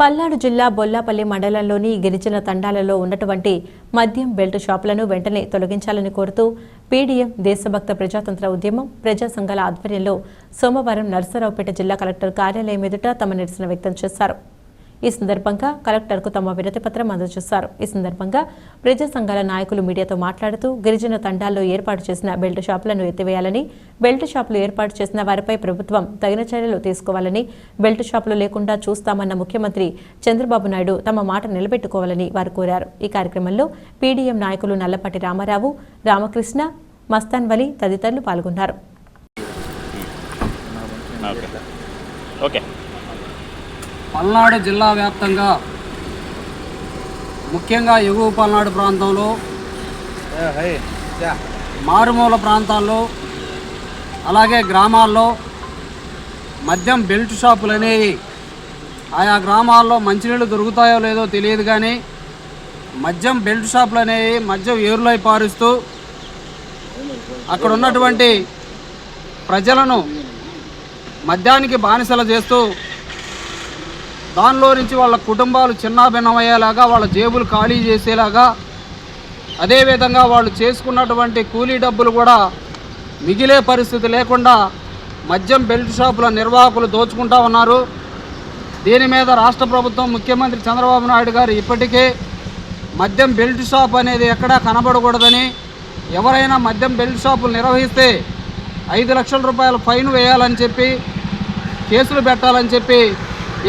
పల్నాడు జిల్లా బొల్లాపల్లి మండలంలోని గిరిజన తండాలలో ఉన్నటువంటి మద్యం బెల్ట్ షాపులను వెంటనే తొలగించాలని కోరుతూ పీడీఎం దేశభక్త ప్రజాతంత్ర ఉద్యమం ప్రజా సంఘాల ఆధ్వర్యంలో సోమవారం నర్సరావుపేట జిల్లా కలెక్టర్ కార్యాలయం ఎదుట తమ నిరసన వ్యక్తం చేశారు. ఈ సందర్భంగా కలెక్టర్కు తమ వినతి పత్రం అందజేశారు. ఈ సందర్భంగా ప్రజా సంఘాల నాయకులు మీడియాతో మాట్లాడుతూ గిరిజన తండాల్లో ఏర్పాటు చేసిన బెల్ట్ షాపులను ఎత్తివేయాలని బెల్ట్ షాపులు ఏర్పాటు చేసిన వారిపై ప్రభుత్వం తగిన చర్యలు తీసుకోవాలని బెల్ట్ షాపులు లేకుండా చూస్తామన్న ముఖ్యమంత్రి చంద్రబాబు నాయుడు తమ మాట నిలబెట్టుకోవాలని వారు కోరారు. ఈ కార్యక్రమంలో పీడీఎం నాయకులు నల్లపాటి రామారావు రామకృష్ణ మస్తాన్ వలి తదితరులు పాల్గొన్నారు. Okay okay. పల్నాడు జిల్లా వ్యాప్తంగా ముఖ్యంగా ఎగువ పల్నాడు ప్రాంతంలో మారుమూల ప్రాంతాల్లో అలాగే గ్రామాల్లో మద్యం బెల్ట్ షాపులు అనేవి ఆయా గ్రామాల్లో మంచినీళ్ళు దొరుకుతాయో లేదో తెలియదు కానీ మద్యం బెల్ట్ షాపులు అనేవి మద్యం ఏరులై పారుస్తూ అక్కడ ఉన్నటువంటి ప్రజలను మద్యానికి బానిసలు చేస్తూ దానిలో నుంచి వాళ్ళ కుటుంబాలు చిన్నాభిన్నమయ్యేలాగా వాళ్ళ జేబులు ఖాళీ చేసేలాగా అదేవిధంగా వాళ్ళు చేసుకున్నటువంటి కూలీ డబ్బులు కూడా మిగిలే పరిస్థితి లేకుండా మద్యం బెల్ట్ షాపుల నిర్వాహకులు దోచుకుంటా ఉన్నారు. దీని మీద రాష్ట్ర ప్రభుత్వం ముఖ్యమంత్రి చంద్రబాబు నాయుడు గారు ఇప్పటికే మద్యం బెల్ట్ షాప్ అనేది ఎక్కడా కనబడకూడదని ఎవరైనా మద్యం బెల్ట్ షాపులు నిర్వహిస్తే ఐదు లక్షల రూపాయల ఫైన్ వేయాలని చెప్పి కేసులు పెట్టాలని చెప్పి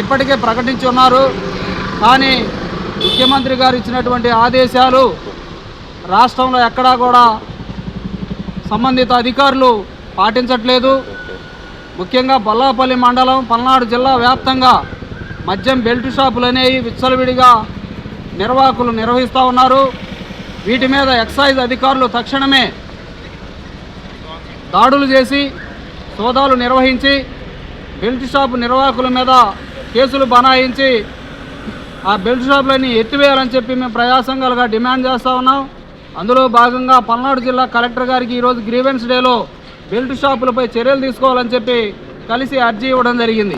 ఇప్పటికే ప్రకటించి ఉన్నారు. కానీ ముఖ్యమంత్రి గారు ఇచ్చినటువంటి ఆదేశాలు రాష్ట్రంలో ఎక్కడా కూడా సంబంధిత అధికారులు పాటించట్లేదు. ముఖ్యంగా బొల్లాపల్లి మండలం పల్నాడు జిల్లా వ్యాప్తంగా మద్యం బెల్ట్ షాపులు అనేవి విచ్చలవిడిగా నిర్వాహకులు నిర్వహిస్తూ ఉన్నారు. వీటి మీద ఎక్సైజ్ అధికారులు తక్షణమే దాడులు చేసి సోదాలు నిర్వహించి బెల్ట్ షాపు నిర్వాహకుల మీద కేసులు బనాయించి ఆ బెల్ట్ షాపులన్నీ ఎత్తివేయాలని చెప్పి మేము ప్రజాసంఘాలుగా డిమాండ్ చేస్తూ ఉన్నాం. అందులో భాగంగా పల్నాడు జిల్లా కలెక్టర్ గారికి ఈరోజు గ్రీవెన్స్ డేలో బెల్ట్ షాపులపై చర్యలు తీసుకోవాలని చెప్పి కలిసి అర్జీ ఇవ్వడం జరిగింది.